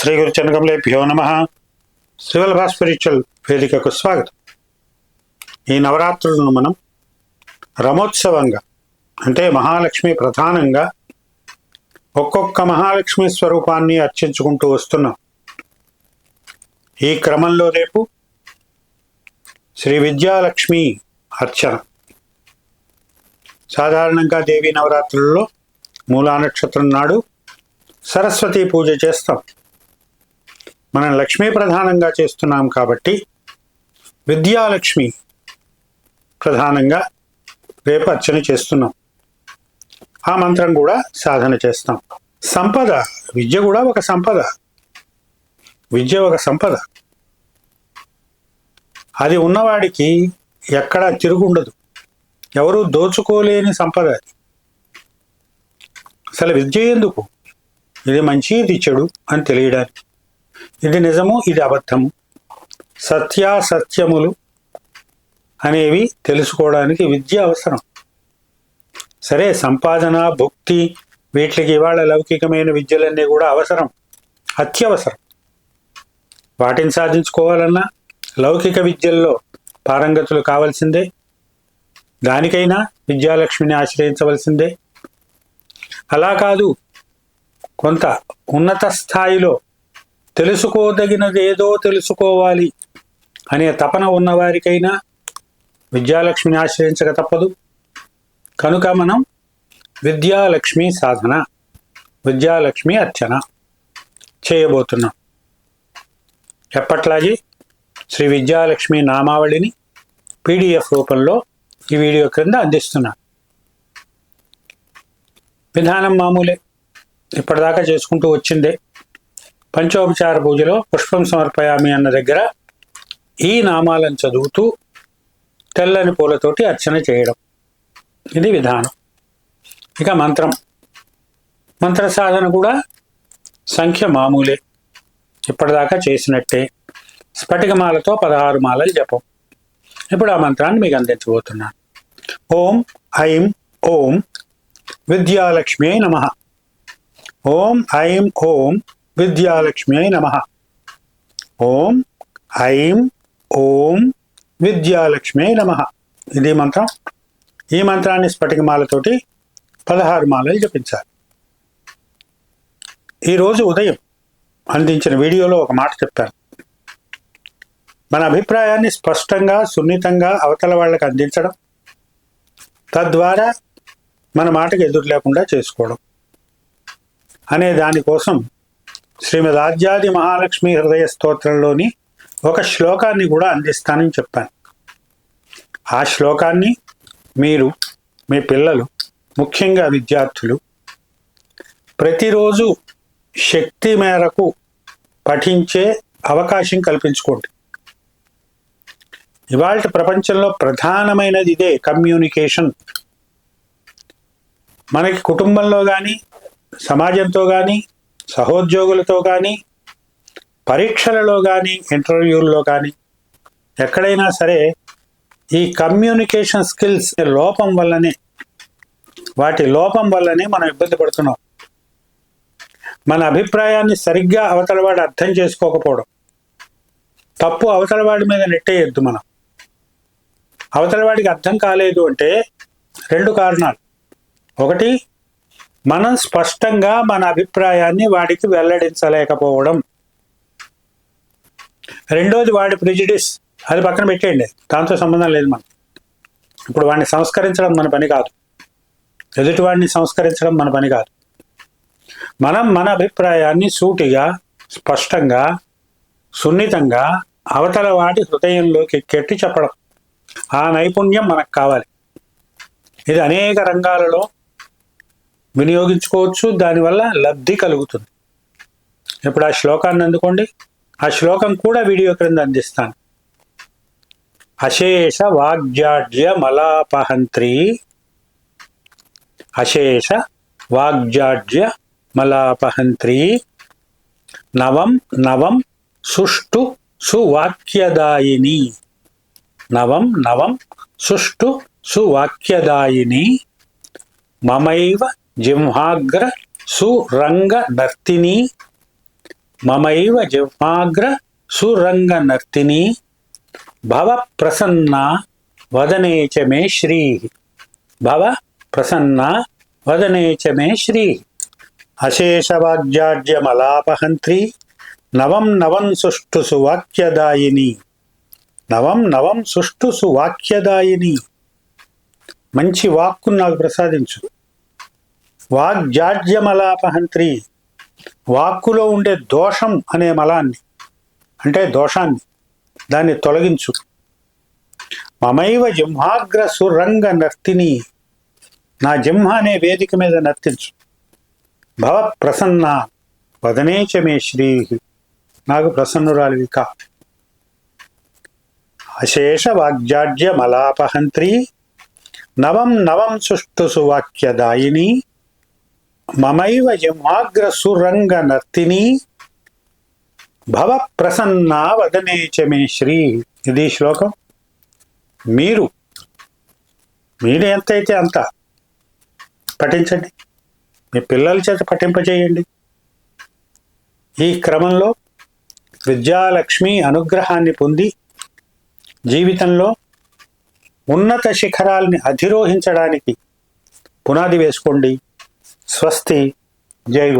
శ్రీ గురు చనకంలేభ్యో నమ. శ్రీవల్లభ స్పిరిచువల్ వేదికకు స్వాగతం. ఈ నవరాత్రులను మనం రమోత్సవంగా అంటే మహాలక్ష్మి ప్రధానంగా ఒక్కొక్క మహాలక్ష్మి స్వరూపాన్ని అర్చించుకుంటూ వస్తున్నాం. ఈ క్రమంలో రేపు శ్రీ విద్యాలక్ష్మి అర్చన. సాధారణంగా దేవీ నవరాత్రులలో మూలా నక్షత్రం నాడు సరస్వతి పూజ చేస్తాం. మనం లక్ష్మీ ప్రధానంగా చేస్తున్నాం కాబట్టి విద్యాలక్ష్మి ప్రధానంగా రేపు అర్చన చేస్తున్నాం. ఆ మంత్రం కూడా సాధన చేస్తాం. సంపద విద్య కూడా ఒక సంపద. విద్య ఒక సంపద. అది ఉన్నవాడికి ఎక్కడా తిరుగుండదు. ఎవరు దోచుకోలేని సంపద అది. అసలు విద్య ఎందుకు? ఇది మంచి ఇది చెడు అని తెలియడానికి. ఇది నిజము ఇది అబద్ధము. సత్యాసత్యములు అనేవి తెలుసుకోవడానికి విద్య అవసరం. సరే సంపాదన భుక్తి వీటికి ఇవాళ లౌకికమైన విద్యలన్నీ కూడా అవసరం. అత్యవసరం. వాటిని సాధించుకోవాలన్నా లౌకిక విద్యల్లో పారంగతులు కావాల్సిందే. దానికైనా విద్యాలక్ష్మిని ఆశ్రయించవలసిందే. అలా కాదు కొంత ఉన్నత స్థాయిలో తెలుసుకోదగినది ఏదో తెలుసుకోవాలి అనే తపన ఉన్నవారికైనా విద్యాలక్ష్మిని ఆశ్రయించక తప్పదు. కనుక మనం విద్యాలక్ష్మి సాధన విద్యాలక్ష్మి అర్చన చేయబోతున్నాం. ఎప్పట్లాగే శ్రీ విద్యాలక్ష్మి నామావళిని పీడిఎఫ్ రూపంలో ఈ వీడియో క్రింద అందిస్తున్నా విధానం మామూలే. ఇప్పటిదాకా చేసుకుంటూ వచ్చిందే. పంచోపచార పూజలో పుష్పం సమర్పయామి అన్న దగ్గర ఈ నామాలను చదువుతూ తెల్లని పూలతోటి అర్చన చేయడం. ఇది విధానం. ఇక మంత్రం. మంత్ర సాధన కూడా సంఖ్య మామూలే. ఇప్పటిదాకా చేసినట్టే. స్ఫటికమాలతో పదహారు మాలలు జపం. ఇప్పుడు ఆ మంత్రాన్ని మీకు అందించబోతున్నాను. ఓం ఐం ఓం విద్యాలక్ష్మి నమ. ఓం ఐం ఓం విద్యాలక్ష్మి నమ. ఓం ఐం ఓం విద్యాలక్ష్మి నమ. ఇది మంత్రం. ఈ మంత్రాన్ని స్ఫటికమాలతోటి పదహారు మాలలు జపించాలి. ఈరోజు ఉదయం అందించిన వీడియోలో ఒక మాట చెప్పాను మన అభిప్రాయాన్ని స్పష్టంగా సున్నితంగా అవతల వాళ్ళకి అందించడం తద్వారా మన మాటకు ఎదురు లేకుండా చేసుకోవడం అనే దానికోసం శ్రీమద్ ఆద్యాది మహాలక్ష్మి హృదయ స్తోత్రంలోని ఒక శ్లోకాన్ని కూడా అందిస్తానని చెప్పాను. ఆ శ్లోకాన్ని మీరు మీ పిల్లలు ముఖ్యంగా విద్యార్థులు ప్రతిరోజు శక్తి మేరకు పఠించే అవకాశం కల్పించుకోండి. ఇవాళ ప్రపంచంలో ప్రధానమైనది ఇదే కమ్యూనికేషన్. మనకి కుటుంబంలో కానీ సమాజంతో కానీ సహోద్యోగులతో కానీ పరీక్షలలో కానీ ఇంటర్వ్యూల్లో కానీ ఎక్కడైనా సరే ఈ కమ్యూనికేషన్ స్కిల్స్ లోపం వల్లనే వాటి లోపం వల్లనే మనం ఇబ్బంది పడుతున్నాం. మన అభిప్రాయాన్ని సరిగ్గా అవతలవాడు అర్థం చేసుకోకపోవడం. తప్పు అవతలవాడి మీద నెట్టేయద్దు మనం. అవతలవాడికి అర్థం కాలేదు అంటే రెండు కారణాలు. ఒకటి మనం స్పష్టంగా మన అభిప్రాయాన్ని వాడికి వెల్లడించలేకపోవడం. రెండోది వాడి ప్రిజిడిస్ అది పక్కన పెట్టేయండి. దాంతో సంబంధం లేదు మనం ఇప్పుడు వాడిని సంస్కరించడం మన పని కాదు. ఎదుటివాడిని సంస్కరించడం మన పని కాదు. మనం మన అభిప్రాయాన్ని సూటిగా స్పష్టంగా సున్నితంగా అవతల వాడి హృదయంలోకి ఎక్కెట్టి చెప్పడం. ఆ నైపుణ్యం మనకు కావాలి. ఇది అనేక రంగాలలో వినియోగించుకోవచ్చు దానివల్ల లబ్ధి కలుగుతుంది. ఇప్పుడు ఆ శ్లోకాన్ని అందుకోండి. ఆ శ్లోకం కూడా వీడియో క్రింద అందిస్తాను. అశేష వాగ్జాడ్య మలాపహంత్రి. అశేష వాగ్జాడ్య మలాపహంత్రి. నవం నవం సుష్టు సువాక్యదాయిని. నవం నవం సుష్టు సువాక్యదాయిని. మమైవ జింహాగ్ర సురంగ నర్తిని మమైవ జిహ్వాగ్ర సురంగ నర్తిని భవ ప్రసన్న వదనే చ మే శ్రీ భవ ప్రసన్న వదనే చ మే శ్రీ అశేషవాజ్యాజ్యమలాపహంత్రి నవం నవం సుష్ఠు సువాక్యదాయిని నవం నవం సుష్ఠు సువాక్యదాయిని మంచి వాక్కు నాకు ప్రసాదించు. వాగ్జాడ్యమలాపహంత్రి వాక్కులో ఉండే దోషం అనే మలాన్ని అంటే దోషాన్ని దాన్ని తొలగించు. మమైవ జింహాగ్ర సురంగ నర్తిని నా జింహ అనే వేదిక మీద నర్తించు. భవ ప్రసన్న వదనేచమే శ్రీ నాకు ప్రసన్నురాలివి కా. అశేష వాగ్జాడ్య మలాపహంత్రి నవం నవం సుష్టు సువాక్యదాయిని మమైవ జింహాగ్ర సురంగ నర్తిని భవ ప్రసన్నా వదనే చమే శ్రీ. ఇది శ్లోకం. మీరు మీరు ఎంతైతే అంత పఠించండి. మీ పిల్లల చేత పఠింపజేయండి. ఈ క్రమంలో విద్యాలక్ష్మి అనుగ్రహాన్ని పొంది జీవితంలో ఉన్నత శిఖరాల్ని అధిరోహించడానికి పునాది వేసుకోండి. swasti jay